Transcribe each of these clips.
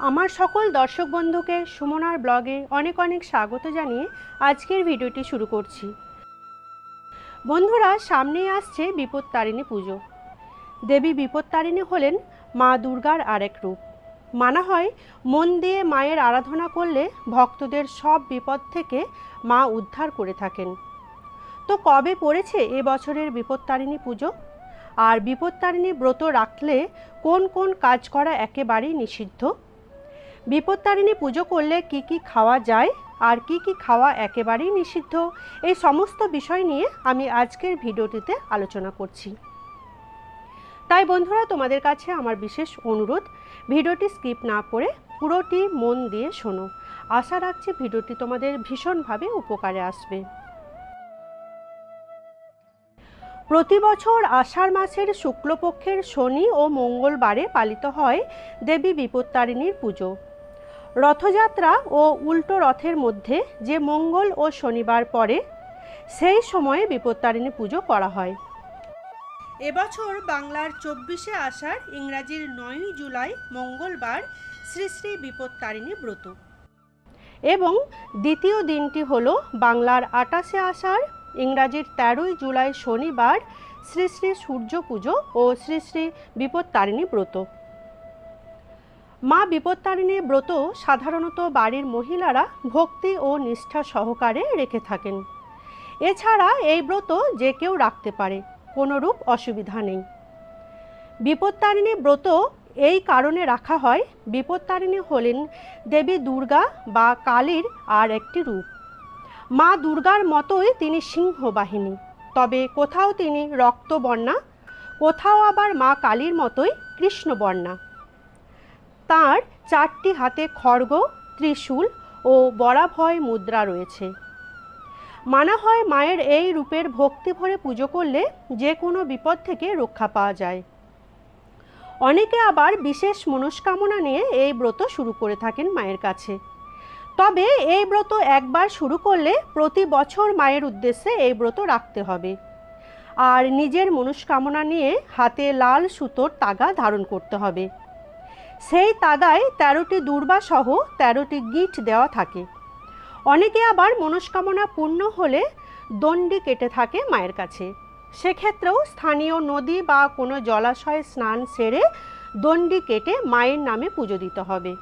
আমার সকল দর্শক বন্ধুকে সুমনার ব্লগে অনেক অনেক স্বাগত জানিয়ে আজকের ভিডিওটি শুরু করছি। বন্ধুরা, সামনেই আসছে বিপত্তারিণী পুজো। দেবী বিপত্তারিণী হলেন মা দুর্গার আরেক রূপ। মানা হয়, মন দিয়ে মায়ের আরাধনা করলে ভক্তদের সব বিপদ থেকে মা উদ্ধার করে থাকেন। তো কবে পড়েছে এ বছরের বিপত্তারিণী পুজো? আর বিপত্তারিণী ব্রত রাখলে কোন কোন কাজ করা একেবারেই নিষিদ্ধ? বিপত্তারিণী পুজো করলে কি কি খাওয়া যায় আর কি কি খাওয়া একেবারেই নিষিদ্ধ? এই সমস্ত বিষয় নিয়ে আমি আজকের ভিডিওটিতে আলোচনা করছি। তাই বন্ধুরা, তোমাদের কাছে আমার বিশেষ অনুরোধ, ভিডিওটি স্কিপ না করে পুরোটি মন দিয়ে শোনো। আশা রাখছি ভিডিওটি তোমাদের ভীষণভাবে উপকারে আসবে। প্রতি বছর আষাঢ় মাসের শুক্লপক্ষের শনি ও মঙ্গলবারে পালিত হয় দেবী বিপত্তারিণীর পুজো। রথযাত্রা ও উল্টো রথের মধ্যে যে মঙ্গল ও শনিবার পরে সেই সময়ে বিপত্তারিণী পুজো করা হয়। এবছর বাংলার চব্বিশে আষাঢ় ইংরাজির নয়ই জুলাই মঙ্গলবার শ্রী শ্রী বিপত্তারিণী ব্রত। এবং দ্বিতীয় দিনটি হল বাংলার আটাশে আষাঢ় ইংরাজির তেরোই জুলাই শনিবার শ্রী শ্রী সূর্য পুজো ও শ্রী শ্রী বিপত্তারিণী ব্রত। মা বিপত্তারিণী ব্রত সাধারণত বাড়ির মহিলারা ভক্তি ও নিষ্ঠা সহকারে রেখে থাকেন। এছাড়া এই ব্রত যে কেউ রাখতে পারে, কোনোরূপ অসুবিধা নেই। বিপত্তারিণী ব্রত এই কারণে রাখা হয়, বিপত্তারিণী হলেন দেবী দুর্গা বা কালীর আর একটি রূপ। মা দুর্গার মতোই তিনি সিংহ বাহিনী তবে কোথাও তিনি রক্তবর্ণা, কোথাও আবার মা কালীর মতোই কৃষ্ণবর্ণা। তার চারটি হাতে খড়গ, ত্রিশূল ও বরাভয় মুদ্রা রয়েছে। মানা হয় মায়ের এই রূপের ভক্তি ভরে পুজো করলে যে কোনো বিপদ থেকে রক্ষা পাওয়া যায়। অনেকে আবার বিশেষ মনস্কামনা নিয়ে এই ব্রত শুরু করে থাকেন মায়ের কাছে। তবে এই ব্রত একবার শুরু করলে প্রতি বছর মায়ের উদ্দেশ্যে এই ব্রত রাখতে হবে। আর নিজের মনস্কামনা নিয়ে হাতে লাল সুতোর তাগা ধারণ করতে হবে। সেই তাদায় তেরোটি দুর্বা সহ তেরোটি গিট দেওয়া থাকে। অনেকে আবার মনস্কামনা পূর্ণ হলে দণ্ডি কেটে থাকে মায়ের কাছে। সেক্ষেত্রেও স্থানীয় নদী বা কোনো জলাশয়ে স্নান সেরে দণ্ডি কেটে মায়ের নামে পুজো দিতে হবে।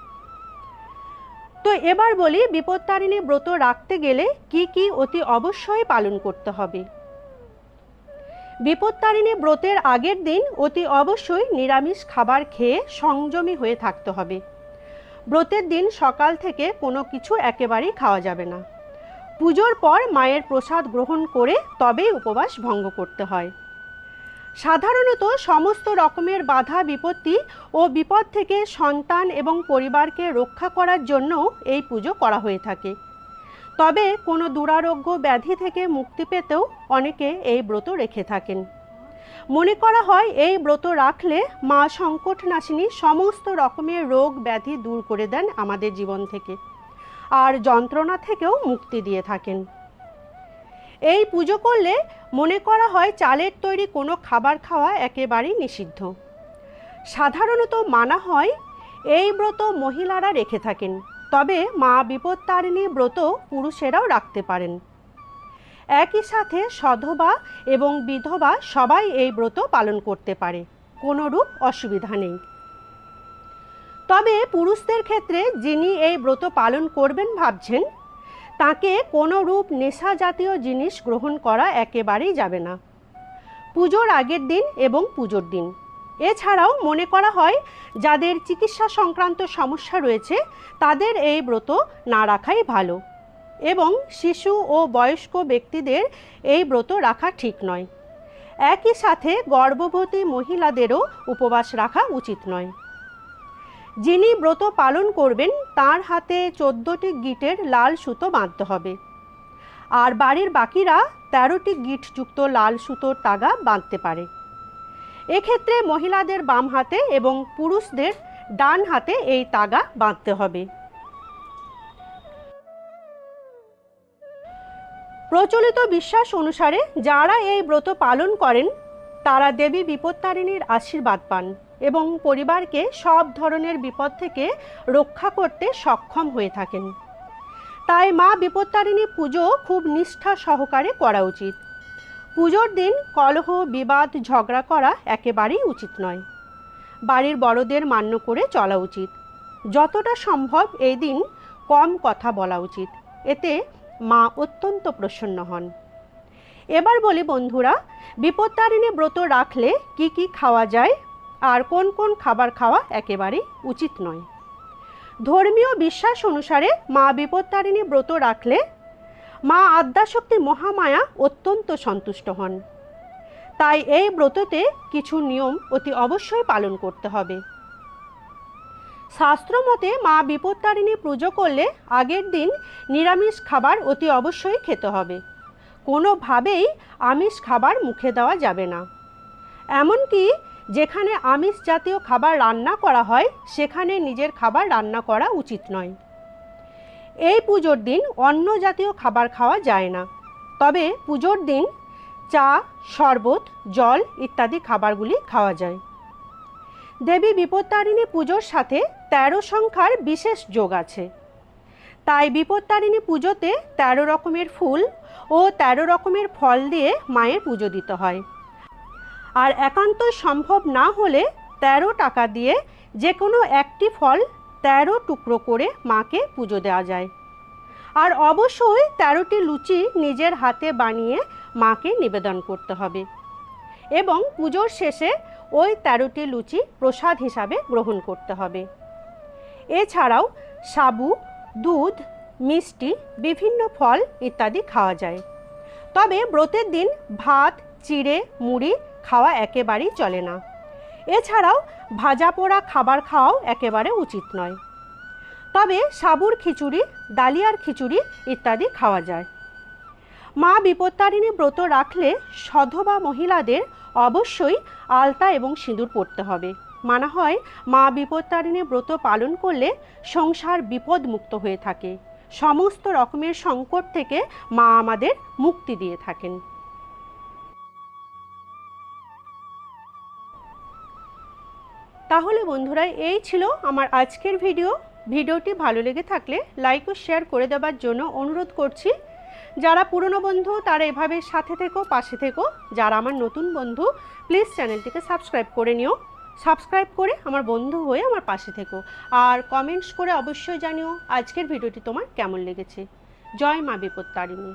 তো এবার বলি বিপত্তারিণী ব্রত রাখতে গেলে কি কি অতি অবশ্যই পালন করতে হবে? বিপত্তারিণী ব্রতের আগের দিন অতি অবশ্যই নিরামিষ খাবার খেয়ে সংযমী হয়ে থাকতে হবে। ব্রতের দিন সকাল থেকে কোনো কিছু একেবারেই খাওয়া যাবে না। পুজোর পর মায়ের প্রসাদ গ্রহণ করে তবেই উপবাস ভঙ্গ করতে হয়। সাধারণত সমস্ত রকমের বাধা, বিপত্তি ও বিপদ থেকে সন্তান এবং পরিবারকে রক্ষা করার জন্য এই পুজো করা হয়ে থাকে। তবে কোনো দুরারোগ্য ব্যাধি থেকে মুক্তি পেতেও অনেকে এই ব্রত রেখে থাকেন। মনে করা হয় এই ব্রত রাখলে মা সংকট নাশিনী সমস্ত রকমের রোগ ব্যাধি দূর করে দেন আমাদের জীবন থেকে আর যন্ত্রণা থেকেও মুক্তি দিয়ে থাকেন। এই পুজো করলে মনে করা হয় চালের তৈরি কোনো খাবার খাওয়া একেবারেই নিষিদ্ধ। সাধারণত মানা হয় এই ব্রত মহিলারা রেখে থাকেন। তবে মা বিপত্তারিণী ব্রত পুরুষেরাও রাখতে পারেন। একই সাথে সধবা এবং বিধবা সবাই এই ব্রত পালন করতে পারে, কোনোরূপ অসুবিধা নেই। তবে পুরুষদের ক্ষেত্রে যিনি এই ব্রত পালন করবেন ভাবছেন, তাকে কোনো রূপ নেশা জাতীয় জিনিস গ্রহণ করা একেবারেই যাবে না। পুজোর আগের দিন এবং পুজোর দিন। এছাড়াও মনে করা হয়, যাদের চিকিৎসা সংক্রান্ত সমস্যা রয়েছে, তাদের এই ব্রত না রাখাই ভালো। এবং শিশু ও বয়স্ক ব্যক্তিদের এই ব্রত রাখা ঠিক নয়। একই সাথে গর্ভবতী মহিলাদেরও উপবাস রাখা উচিত নয়। যিনি ব্রত পালন করবেন, তার হাতে চোদ্দোটি গিটের লাল সুতো বাঁধতে হবে। আর বাড়ির বাকিরা তেরোটি গিটযুক্ত লাল সুতোর তাগা বাঁধতে পারে। এক্ষেত্রে মহিলাদের বাম হাতে এবং পুরুষদের ডান হাতে এই তাগা বাঁধতে হবে। প্রচলিত বিশ্বাস অনুসারে যারা এই ব্রত পালন করেন, তারা দেবী বিপত্তারিণীর আশীর্বাদ পান এবং পরিবারকে সব ধরনের বিপদ থেকে রক্ষা করতে সক্ষম হয়ে থাকেন। তাই মা বিপত্তারিণী পুজো খুব নিষ্ঠা সহকারে করা উচিত। পুজোর দিন কলহ, বিবাদ, ঝগড়া করা একেবারেই উচিত নয়। বাড়ির বড়দের মান্য করে চলা উচিত। যতটা সম্ভব এই দিন কম কথা বলা উচিত। এতে মা অত্যন্ত প্রসন্ন হন। এবার বলি বন্ধুরা, বিপত্তারিণী ব্রত রাখলে কি কি খাওয়া যায়? আর কোন কোন খাবার খাওয়া একেবারেই উচিত নয়। ধর্মীয় বিশ্বাস অনুসারে মা বিপত্তারিণী ব্রত রাখলে মা আদ্যাশক্তি মহামায়া অত্যন্ত সন্তুষ্ট হন। তাই এই ব্রততে কিছু নিয়ম অতি অবশ্যই পালন করতে হবে। শাস্ত্র মতে মা বিপত্তারিণী পুজো করলে আগের দিন নিরামিষ খাবার অতি অবশ্যই খেতে হবে। কোনোভাবেই আমিষ খাবার মুখে দেওয়া যাবে না। এমনকি যেখানে আমিষ জাতীয় খাবার রান্না করা হয়, সেখানে নিজের খাবার রান্না করা উচিত নয়। এই পুজোর দিন অন্য জাতীয় খাবার খাওয়া যায় না। তবে পুজোর দিন চা, শরবত, জল ইত্যাদি খাবারগুলি খাওয়া যায়। দেবী বিপত্তারিণী পুজোর সাথে তেরো সংখ্যার বিশেষ যোগ আছে। তাই বিপত্তারিণী পুজোতে তেরো রকমের ফুল ও তেরো রকমের ফল দিয়ে মায়ের পুজো দিতে হয়। আর একান্ত সম্ভব না হলে তেরো টাকা দিয়ে যে কোনো একটি ফল তেরো টুকরো করে মাকে পুজো দেওয়া যায়। আর অবশ্যই তেরোটি লুচি নিজের হাতে বানিয়ে মাকে নিবেদন করতে হবে। এবং পুজোর শেষে ওই তেরোটি লুচি প্রসাদ হিসাবে গ্রহণ করতে হবে। এছাড়াও সাবু, দুধ, মিষ্টি, বিভিন্ন ফল ইত্যাদি খাওয়া যায়। তবে ব্রতের দিন ভাত, চিড়ে, মুড়ি খাওয়া একেবারেই চলে না। এছাড়াও ভাজা পোড়া খাবার খাওয়াও একেবারে উচিত নয়। তবে সাবুর খিচুড়ি, ডালিয়ার খিচুড়ি ইত্যাদি খাওয়া যায়। মা বিপত্তারিণী ব্রত রাখলে সধবা মহিলাদের অবশ্যই আলতা এবং সিঁদুর পরতে হবে। মানা হয়, মা বিপত্তারিণী ব্রত পালন করলে সংসার বিপদ মুক্ত হয়ে থাকে। সমস্ত রকমের সংকট থেকে মা আমাদের মুক্তি দিয়ে থাকেন। তাহলে বন্ধুরা, এই ছিল আমার আজকের ভিডিও। ভিডিওটি ভালো লেগে থাকলে লাইক ও শেয়ার করে দেওয়ার জন্য অনুরোধ করছি। যারা পুরনো বন্ধু, তারা এভাবে সাথে থেকো, পাশে থেকো। যারা আমার নতুন বন্ধু প্লিজ চ্যানেলটিকে সাবস্ক্রাইব করে নিও। সাবস্ক্রাইব করে আমার বন্ধু হয়ে আমার পাশে থেকো। আর কমেন্টস করে অবশ্যই জানিও আজকের ভিডিওটি তোমার কেমন লেগেছে। জয় মা বিপত্তারিণী।